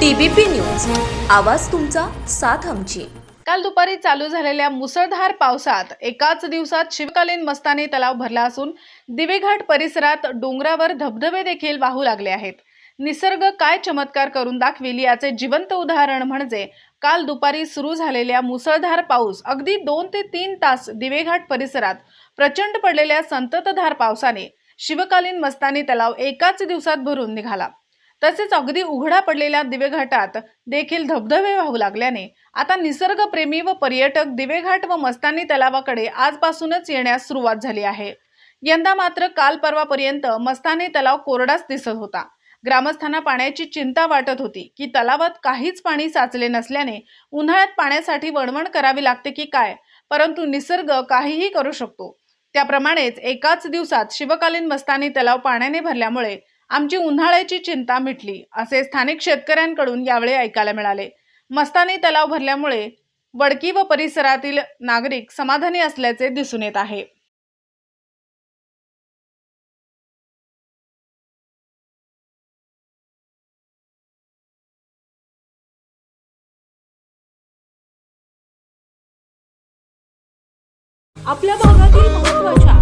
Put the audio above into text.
TBP news. आवाज तुमचा साथ आमची. काल दुपारी चालू झालेल्या मुसळधार पावसात एकाच दिवसात शिवकालीन मस्तानी तलाव भरला असून दिवेघाट परिसरात डोंगरावर धबधबे देखील वाहू लागले आहेत. निसर्ग काय चमत्कार करून दाखविल याचे जिवंत उदाहरण म्हणजे काल दुपारी सुरू झालेल्या मुसळधार पाऊस अगदी दोन ते तीन तास दिवेघाट परिसरात प्रचंड पडलेल्या संततधार पावसाने शिवकालीन मस्तानी तलाव एकाच दिवसात भरून निघाला. तसेच अगदी उघडा पडलेल्या दिवेघाटात देखील धबधबे वाहू लागल्याने आता निसर्गप्रेमी व पर्यटक दिवेघाट व मस्तानी तलावाकडे आजपासूनच येण्यास सुरुवात झाली आहे. यंदा मात्र काल परवापर्यंत मस्तानी तलाव कोरडाच दिसत होता. ग्रामस्थांना पाण्याची चिंता वाटत होती की तलावात काहीच पाणी साचले नसल्याने उन्हाळ्यात पाण्यासाठी वणवण करावी लागते की काय? परंतु निसर्ग काहीही करू शकतो. त्याप्रमाणेच एकाच दिवसात शिवकालीन मस्तानी तलाव पाण्याने भरल्यामुळे आमची उन्हाळ्याची चिंता मिटली असे स्थानिक शेतकऱ्यांकडून यावेळी ऐकायला मिळाले. मस्तानी तलाव भरल्यामुळे वडकी व परिसरातील नागरिक समाधानी असल्याचे दिसून येत आहे. आपल्या भागातील महत्त्वाच्या